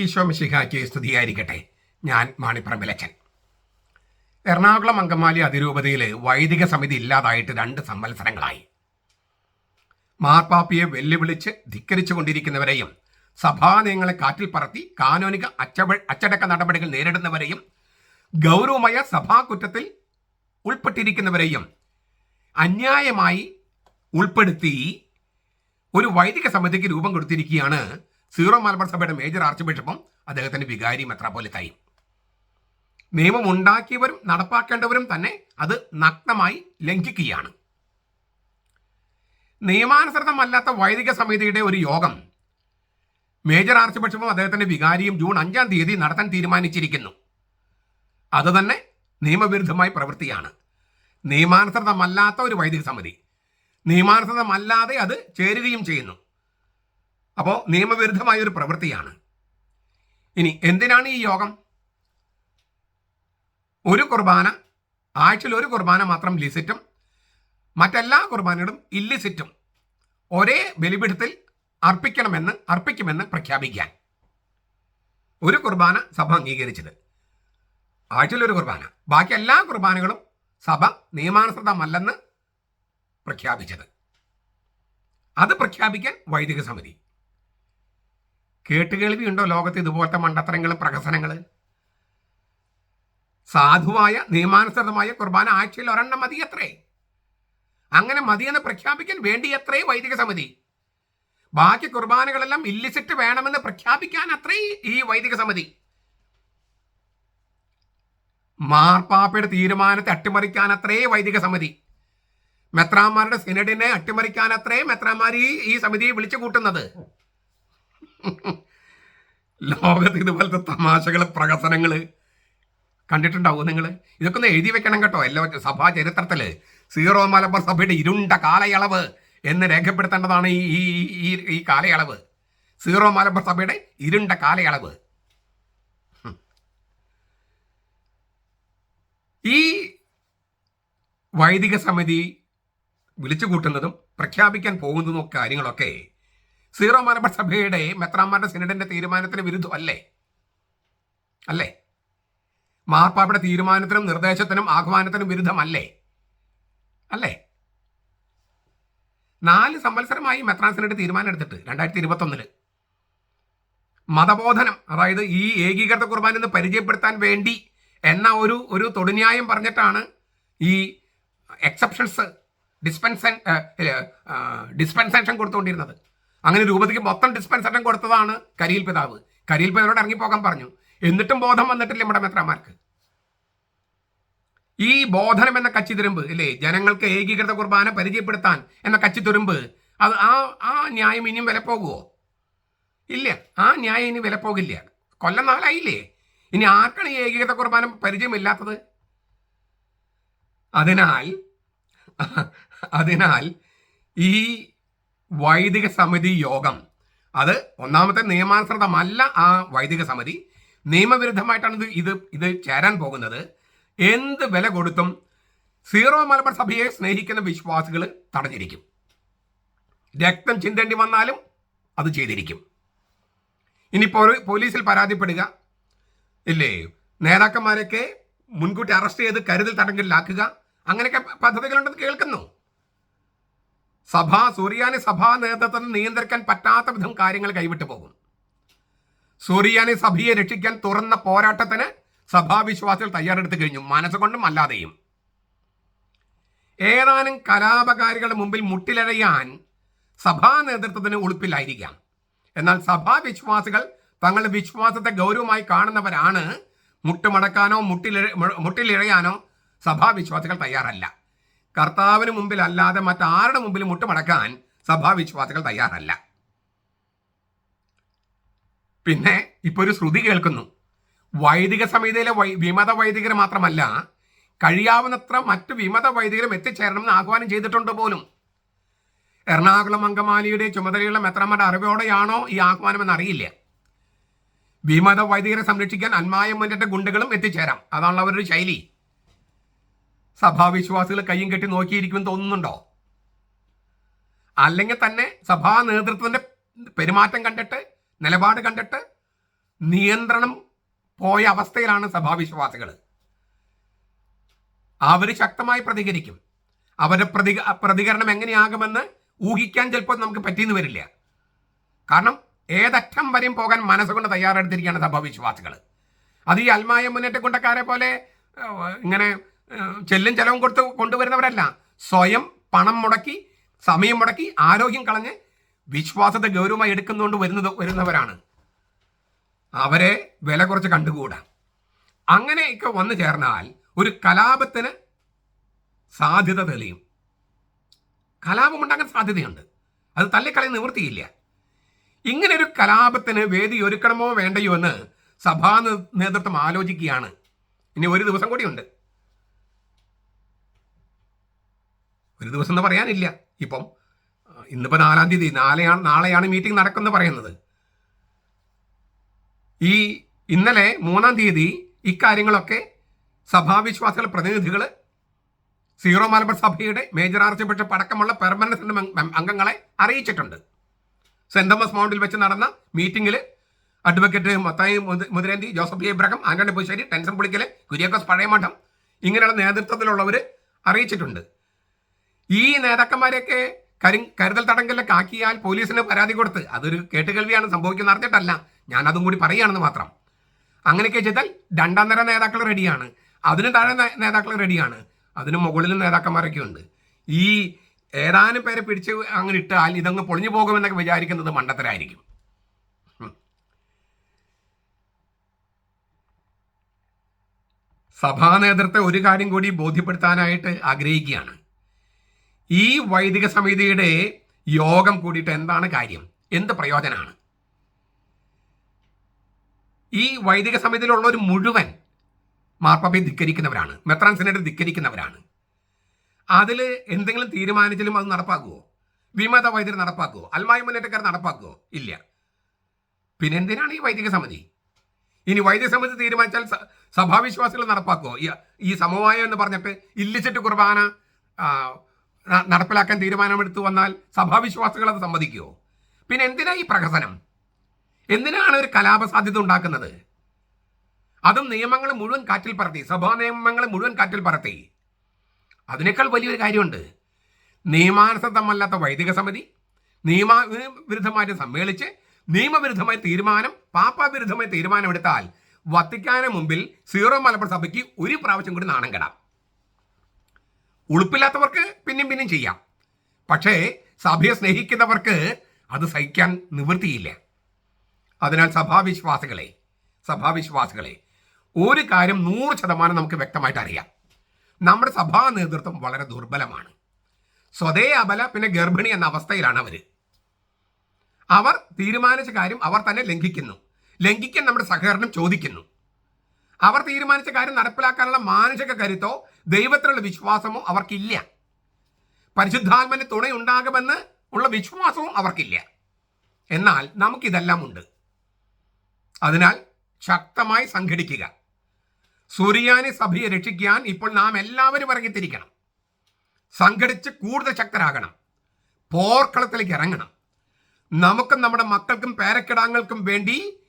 ഈശോ മിശിഹായ്ക്ക് സ്തുതിയായിരിക്കട്ടെ. ഞാൻ മാണിപ്പറമ്പിലച്ചൻ. എറണാകുളം അങ്കമാലി അതിരൂപതയിൽ വൈദിക സമിതി ഇല്ലാതായിട്ട് രണ്ട് സംവത്സരങ്ങളായി. മാർപ്പാപ്പിയെ വെല്ലുവിളിച്ച് ധിക്കരിച്ചു കൊണ്ടിരിക്കുന്നവരെയും സഭാ നയങ്ങളെ കാറ്റിൽ പറത്തി കാനോനിക അച്ചവ അച്ചടക്ക നടപടികൾ നേരിടുന്നവരെയും ഗൗരവമായ സഭാ കുറ്റത്തിൽ ഉൾപ്പെട്ടിരിക്കുന്നവരെയും അന്യായമായി ഉൾപ്പെടുത്തി ഒരു വൈദിക സമിതിക്ക് രൂപം കൊടുത്തിരിക്കുകയാണ് സീറോ മലബാർ സഭയുടെ മേജർ ആർച്ച് ബിഷപ്പും അദ്ദേഹത്തിന്റെ വികാരി മെത്രാപോലിത്തായും നിയമം ഉണ്ടാക്കിയവരും നടപ്പാക്കേണ്ടവരും തന്നെ അത് നഗ്നമായി ലംഘിക്കുകയാണ്. നിയമാനുസൃതമല്ലാത്ത വൈദിക സമിതിയുടെ ഒരു യോഗം മേജർ ആർച്ച് ബിഷപ്പും അദ്ദേഹത്തിന്റെ വികാരിയും ജൂൺ അഞ്ചാം തീയതി നടത്താൻ തീരുമാനിച്ചിരിക്കുന്നു. അത് തന്നെ നിയമവിരുദ്ധമായ പ്രവൃത്തിയാണ്. നിയമാനുസൃതമല്ലാത്ത ഒരു വൈദിക സമിതി. നിയമാനുസൃതമല്ലാതെ അത് ചേരുകയും ചെയ്യുന്നു. അപ്പോൾ നിയമവിരുദ്ധമായ ഒരു പ്രവൃത്തിയാണ്. ഇനി എന്തിനാണ് ഈ യോഗം? ഒരു കുർബാന ആഴ്ചയിൽ ഒരു കുർബാന മാത്രം ലിസിറ്റും മറ്റെല്ലാ കുർബാനകളും ഇല്ലിസിറ്റും ഒരേ ബലിപീഠത്തിൽ അർപ്പിക്കണമെന്ന് അർപ്പിക്കുമെന്ന് പ്രഖ്യാപിക്കാൻ. ഒരു കുർബാന സഭ അംഗീകരിച്ചത്. ആഴ്ചയിൽ ഒരു കുർബാന. ബാക്കി എല്ലാ കുർബാനകളും സഭ നിയമാനുസൃതമല്ലെന്ന് പ്രഖ്യാപിച്ചത്. അത് പ്രഖ്യാപിക്കാൻ വൈദിക സമിതി കേട്ടുകേൾവിയുണ്ടോ ലോകത്ത് ഇതുപോലത്തെ മണ്ടത്തരങ്ങൾ പ്രഹസനങ്ങൾ? സാധുവായ നിയമാനുസൃതമായ കുർബാന ആഴ്ചയിൽ ഒരെണ്ണം മതിയത്രേ അങ്ങനെ മതിയെന്ന് പ്രഖ്യാപിക്കാൻ വേണ്ടിയത്രേ വൈദിക സമിതി. ബാക്കി കുർബാനകളെല്ലാം ഇല്ലിസിറ്റ് വേണമെന്ന് പ്രഖ്യാപിക്കാൻ അത്രേ ഈ വൈദിക സമിതി. മാർപ്പാപ്പയുടെ തീരുമാനത്തെ അട്ടിമറിക്കാൻ അത്രേ വൈദിക സമിതി. മെത്രാന്മാരുടെ സിനഡിനെ അട്ടിമറിക്കാൻ അത്രേ മെത്രാന്മാർ ഈ സമിതിയെ വിളിച്ചു കൂട്ടുന്നത്. ലോകത്ത് ഇതുപോലത്തെ തമാശകൾ പ്രകസനങ്ങൾ കണ്ടിട്ടുണ്ടാവും നിങ്ങൾ ഇതൊക്കെ ഒന്ന് എഴുതി വെക്കണം കേട്ടോ. എല്ലാ സഭാ ചരിത്രത്തിൽ സീറോ മലബാർ സഭയുടെ ഇരുണ്ട കാലയളവ് എന്ന് രേഖപ്പെടുത്തേണ്ടതാണ് ഈ ഈ ഈ കാലയളവ്. സീറോ മലബാർ സഭയുടെ ഇരുണ്ട കാലയളവ്. ഈ വൈദിക സമിതി വിളിച്ചു കൂട്ടുന്നതും പ്രഖ്യാപിക്കാൻ പോകുന്നതും കാര്യങ്ങളൊക്കെ സീറോ മലബാർ സഭയുടെ മെത്രാന്മാരുടെ സിനഡിന്റെ തീരുമാനത്തിന് വിരുദ്ധമല്ലേ? അല്ലേ? അല്ലേ മാർപ്പാപ്പയുടെ തീരുമാനത്തിനും നിർദ്ദേശത്തിനും ആഹ്വാനത്തിനും വിരുദ്ധമല്ലേ? അല്ലേ? നാല് സംവത്സരമായി മെത്രാൻ സിനഡ് തീരുമാനം എടുത്തിട്ട് രണ്ടായിരത്തി ഇരുപത്തൊന്നിൽ മതബോധനം അതായത് ഈ ഏകീകൃത കുർബാന എന്ന് പരിചയപ്പെടുത്താൻ വേണ്ടി എന്ന ഒരു ഒരു തൊടുന്യായം പറഞ്ഞിട്ടാണ് ഈ എക്സെപ്ഷൻസ് ഡിസ്പെൻസൻ ഡിസ്പെൻസേഷൻ കൊടുത്തുകൊണ്ടിരുന്നത്. അങ്ങനെ രൂപതയ്ക്ക് മൊത്തം ഡിസ്പെൻസേഷൻ കൊടുത്തതാണ് കരിയിൽ പിതാവ്. കരിയിൽ പിതാവിനോട് ഇറങ്ങിപ്പോകാൻ പറഞ്ഞു. എന്നിട്ടും ബോധം വന്നിട്ടില്ല നമ്മുടെ മെത്രാമാർക്ക് ഈ ബോധനം എന്ന കച്ചിത്തുരുമ്പ് ഇല്ലേ? ജനങ്ങൾക്ക് ഏകീകൃത കുർബാന പരിചയപ്പെടുത്താൻ എന്ന കച്ചിത്തുരുമ്പ് അത് ആ ആ ന്യായം ഇനിയും വില പോകുമോ ഇല്ല. ആ ന്യായം ഇനി വില പോകില്ല. കൊല്ലം നാലായില്ലേ? ഇനി ആർക്കാണ് ഈ ഏകീകൃത കുർബാന പരിചയമില്ലാത്തത്? അതിനാൽ അതിനാൽ ഈ വൈദിക സമിതി യോഗം. അത് ഒന്നാമത്തെ നിയമാനുസൃതമല്ല ആ വൈദിക സമിതി. നിയമവിരുദ്ധമായിട്ടാണ് ഇത് ഇത് ചേരാൻ പോകുന്നത്. എന്ത് വില കൊടുത്തും സീറോ മലബാർ സഭയെ സ്നേഹിക്കുന്ന വിശ്വാസികൾ തടഞ്ഞിരിക്കും. രക്തം ചിന്തേണ്ടി വന്നാലും അത് ചെയ്തിരിക്കും. ഇനിയിപ്പോൾ പോലീസിൽ പരാതിപ്പെടുക. ഇല്ലേ? നേതാക്കന്മാരൊക്കെ മുൻകൂട്ടി അറസ്റ്റ് ചെയ്ത് കരുതൽ തടങ്കലിലാക്കുക. അങ്ങനെയൊക്കെ പദ്ധതികളുണ്ടെന്ന് കേൾക്കുന്നു. സഭ സൂര്യാനി സഭാ നേതൃത്വം നിയന്ത്രിക്കാൻ പറ്റാത്ത വിധം കാര്യങ്ങൾ കൈവിട്ടു പോകും സൂര്യാനി സഭയെ രക്ഷിക്കാൻ തുറന്ന പോരാട്ടത്തിന് സഭാവിശ്വാസികൾ തയ്യാറെടുത്തു കഴിഞ്ഞു. മനസ്സുകൊണ്ടും അല്ലാതെയും. ഏതാനും കലാപകാരികളുടെ മുമ്പിൽ മുട്ടിലഴയാൻ സഭാ നേതൃത്വത്തിന് ഉളുപ്പില്ലായിരിക്കാം എന്നാൽ സഭാവിശ്വാസികൾ തങ്ങളുടെ വിശ്വാസത്തെ ഗൗരവമായി കാണുന്നവരാണ് മുട്ടുമടക്കാനോ മുട്ടിലിഴ മുട്ടിലിഴയാനോ സഭാവിശ്വാസികൾ തയ്യാറല്ല. കർത്താവിന് മുമ്പിൽ അല്ലാതെ മറ്റാരുടെ മുമ്പിൽ മുട്ടുമടക്കാൻ സഭാവിശ്വാസികൾ തയ്യാറല്ല. പിന്നെ ഇപ്പൊ ഒരു ശ്രുതി കേൾക്കുന്നു. വൈദിക സമിതിയിലെ വിമത വൈദികർ മാത്രമല്ല കഴിയാവുന്നത്ര മറ്റ് വിമത വൈദികരും എത്തിച്ചേരണമെന്ന് ആഹ്വാനം ചെയ്തിട്ടുണ്ട് പോലും. എറണാകുളം അങ്കമാലിയുടെ ചുമതലയുള്ള മെത്രന്മാരുടെ അറിവോടെയാണോ ഈ ആഹ്വാനം എന്നറിയില്ല വിമത വൈദികരെ സംരക്ഷിക്കാൻ അന്മായ മുന്നേറ്റ ഗുണ്ടകളും എത്തിച്ചേരാം. അതാണല്ലോ അവരുടെ ശൈലി. സഭാവിശ്വാസികൾ കയ്യും കെട്ടി നോക്കിയിരിക്കുമെന്ന് തോന്നുന്നുണ്ടോ? അല്ലെങ്കിൽ തന്നെ സഭാ നേതൃത്വത്തിന്റെ പെരുമാറ്റം കണ്ടിട്ട് നിലപാട് കണ്ടിട്ട് നിയന്ത്രണം പോയ അവസ്ഥയിലാണ് സഭാവിശ്വാസികൾ. അവർ ശക്തമായി പ്രതികരിക്കും. അവരുടെ പ്രതി പ്രതികരണം എങ്ങനെയാകുമെന്ന് ഊഹിക്കാൻ ചിലപ്പോൾ നമുക്ക് പറ്റിയെന്ന് വരില്ല. കാരണം ഏതറ്റം വരെയും പോകാൻ മനസ്സുകൊണ്ട് തയ്യാറെടുത്തിരിക്കുകയാണ് സഭാവിശ്വാസികൾ. അത് ഈ അൽമായ മുന്നേറ്റ കൊണ്ടക്കാരെ പോലെ ഇങ്ങനെ ചെല്ലും ചെലവും കൊടുത്ത് കൊണ്ടുവരുന്നവരല്ല. സ്വയം പണം മുടക്കി സമയം മുടക്കി ആരോഗ്യം കളഞ്ഞ് വിശ്വാസത്തെ ഗൗരവമായി എടുക്കുന്നുകൊണ്ട് വരുന്നത് വരുന്നവരാണ്. അവരെ വില കുറച്ച് കണ്ടുകൂടാ. അങ്ങനെയൊക്കെ വന്നു ചേർന്നാൽ ഒരു കലാപത്തിന് സാധ്യത തെളിയും. കലാപം ഉണ്ടാകാൻ സാധ്യതയുണ്ട്. അത് തള്ളിക്കളി നിവൃത്തിയില്ല. ഇങ്ങനെ ഒരു കലാപത്തിന് വേദി ഒരുക്കണമോ വേണ്ടയോ എന്ന് സഭാ നേതൃത്വം ആലോചിക്കുകയാണ്. ഇനി ഒരു ദിവസം കൂടിയുണ്ട്. ഒരു ദിവസം എന്ന് പറയാനില്ല. ഇപ്പം ഇന്നിപ്പോൾ നാലാം തീയതി നാളെയാണ് നാളെയാണ് മീറ്റിംഗ് നടക്കുന്നത് പറയുന്നത്. ഈ ഇന്നലെ മൂന്നാം തീയതി ഇക്കാര്യങ്ങളൊക്കെ സഭാവിശ്വാസികൾ പ്രതിനിധികൾ സീറോ മലബാർ സഭയുടെ മേജർ ആർച്ച് ബിഷപ്പ് അടക്കമുള്ള പെർമനന്റ് അംഗങ്ങളെ അറിയിച്ചിട്ടുണ്ട്. സെന്റ് തോമസ് മൗണ്ടിൽ വെച്ച് നടന്ന മീറ്റിംഗിൽ അഡ്വക്കേറ്റ് മത്തായി മുത- മുതിരേന്തി ജോസഫ് ഇബ്രാഹിം ആന്റണി പുശ്ശേരി ടെൻഷൻ പുളിക്കൽ കുര്യാക്കോസ് പഴയമഠം ഇങ്ങനെയുള്ള നേതൃത്വത്തിലുള്ളവർ അറിയിച്ചിട്ടുണ്ട്. ഈ നേതാക്കന്മാരെയൊക്കെ കരു കരുതൽ തടങ്കലിലൊക്കെ ആക്കിയാൽ പോലീസിന് പരാതി കൊടുത്ത് അതൊരു കേട്ടുകേൾവിയാണ് സംഭവിക്കുന്ന അറിഞ്ഞിട്ടല്ല. ഞാൻ അതും കൂടി പറയുകയാണെന്ന് മാത്രം. അങ്ങനെയൊക്കെ ചെയ്താൽ രണ്ടാം നേതാക്കൾ റെഡിയാണ്. അതിന് താഴെ നേതാക്കൾ റെഡിയാണ്. അതിന് മുകളിലും നേതാക്കന്മാരൊക്കെ ഉണ്ട്. ഈ ഏതാനും പേരെ പിടിച്ച് അങ്ങനെ ഇട്ടാൽ ഇതങ്ങ് പൊളിഞ്ഞു പോകുമെന്നൊക്കെ വിചാരിക്കുന്നത് മണ്ടത്തരായിരിക്കും. സഭാ നേതൃത്വത്തെ ഒരു കാര്യം കൂടി ബോധ്യപ്പെടുത്താനായിട്ട് ആഗ്രഹിക്കുകയാണ്. ഈ വൈദിക സമിതിയുടെ യോഗം കൂടിയിട്ട് എന്താണ് കാര്യം? എന്ത് പ്രയോജനമാണ്? ഈ വൈദിക സമിതിയിലുള്ളവർ മുഴുവൻ മാർപ്പാപ്പയെ ധിക്കരിക്കുന്നവരാണ് മെത്രാൻ സിനഡ് ധിക്കരിക്കുന്നവരാണ്. അതിൽ എന്തെങ്കിലും തീരുമാനിച്ചാലും അത് നടപ്പാക്കുമോ വിമത വൈദ്യർ നടപ്പാക്കുമോ അൽമായ മുന്നേറ്റക്കാർ നടപ്പാക്കുമോ ഇല്ല. പിന്നെ എന്തിനാണ് ഈ വൈദിക സമിതി? ഇനി വൈദിക സമിതി തീരുമാനിച്ചാൽ സഭാവിശ്വാസികൾ നടപ്പാക്കുമോ ഈ സമവായം എന്ന് പറഞ്ഞിട്ട് ഇല്ലിച്ചിട്ട് കുർബാന നടപ്പിലാക്കാൻ തീരുമാനമെടുത്തു വന്നാൽ സഭാവിശ്വാസികൾ അത് സമ്മതിക്കുമോ പിന്നെ എന്തിനാ ഈ പ്രഹസനം? എന്തിനാണ് ഒരു കലാപ സാധ്യത ഉണ്ടാക്കുന്നത്? അതും നിയമങ്ങൾ മുഴുവൻ കാറ്റിൽ പറത്തി സഭാ നിയമങ്ങൾ മുഴുവൻ കാറ്റിൽ പറത്തി. അതിനേക്കാൾ വലിയൊരു കാര്യമുണ്ട്. നിയമാനുസൃതമല്ലാത്ത വൈദിക സമിതി നിയമ വിരുദ്ധമായിട്ട് സമ്മേളിച്ച് നിയമവിരുദ്ധമായ തീരുമാനം പാപ്പാ വിരുദ്ധമായ തീരുമാനം എടുത്താൽ വത്തിക്കാന് മുമ്പിൽ സീറോ മലബാർ സഭയ്ക്ക് ഒരു പ്രാവശ്യം കൂടി നാണം കെടാം. ഉളുപ്പില്ലാത്തവർക്ക് പിന്നെയും പിന്നെയും ചെയ്യാം. പക്ഷേ സഭയെ സ്നേഹിക്കുന്നവർക്ക് അത് സഹിക്കാൻ നിവൃത്തിയില്ല. അതിനാൽ സഭാവിശ്വാസികളെ സഭാവിശ്വാസികളെ ഒരു കാര്യം നൂറ് ശതമാനം നമുക്ക് വ്യക്തമായിട്ട് അറിയാം. നമ്മുടെ സഭാ നേതൃത്വം വളരെ ദുർബലമാണ്. സ്വതേ അബല പിന്നെ ഗർഭിണി എന്ന അവസ്ഥയിലാണ് അവർ അവർ തീരുമാനിച്ച കാര്യം അവർ തന്നെ ലംഘിക്കുന്നു. ലംഘിക്കാൻ നമ്മുടെ സഹകരണം ചോദിക്കുന്നു. അവർ തീരുമാനിച്ച കാര്യം നടപ്പിലാക്കാനുള്ള മാനുഷിക കരുത്തോ ദൈവത്തിലുള്ള വിശ്വാസമോ അവർക്കില്ല. പരിശുദ്ധാത്മന് തുണയുണ്ടാകുമെന്ന് ഉള്ള വിശ്വാസവും അവർക്കില്ല. എന്നാൽ നമുക്കിതെല്ലാം ഉണ്ട്. അതിനാൽ ശക്തമായി സംഘടിക്കുക. സുറിയാനി സഭയെ രക്ഷിക്കാൻ ഇപ്പോൾ നാം എല്ലാവരും ഇറങ്ങിത്തിരിക്കണം. സംഘടിച്ച് കൂടുതൽ ശക്തരാകണം. പോർക്കളത്തിലേക്ക് ഇറങ്ങണം. നമുക്കും നമ്മുടെ മക്കൾക്കും പേരക്കിടാങ്ങൾക്കും വേണ്ടി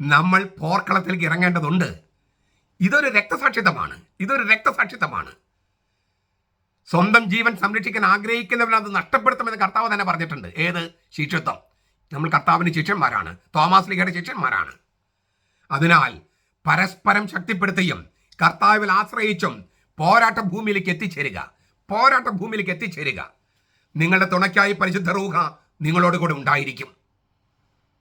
നമ്മൾ പോർക്കളത്തിലേക്ക് ഇറങ്ങേണ്ടതുണ്ട്. ഇതൊരു രക്തസാക്ഷിത്വമാണ്. ഇതൊരു രക്തസാക്ഷിത്വമാണ്. സ്വന്തം ജീവൻ സംരക്ഷിക്കാൻ ആഗ്രഹിക്കുന്നവൻ അത് നഷ്ടപ്പെടുത്തുമെന്ന് കർത്താവ് തന്നെ പറഞ്ഞിട്ടുണ്ട്. ഏത്? ശിഷ്യത്വം. നമ്മൾ കർത്താവിന് ശിഷ്യന്മാരാണ്. തോമാസ് ലീഗയുടെ ശിഷ്യന്മാരാണ്. അതിനാൽ പരസ്പരം ശക്തിപ്പെടുത്തിയും കർത്താവിൽ ആശ്രയിച്ചും പോരാട്ട ഭൂമിയിലേക്ക് എത്തിച്ചേരുക. പോരാട്ട ഭൂമിയിലേക്ക് എത്തിച്ചേരുക. നിങ്ങളുടെ തുണയ്ക്കായി പരിശുദ്ധ റൂഹ നിങ്ങളോട് കൂടെ ഉണ്ടായിരിക്കും.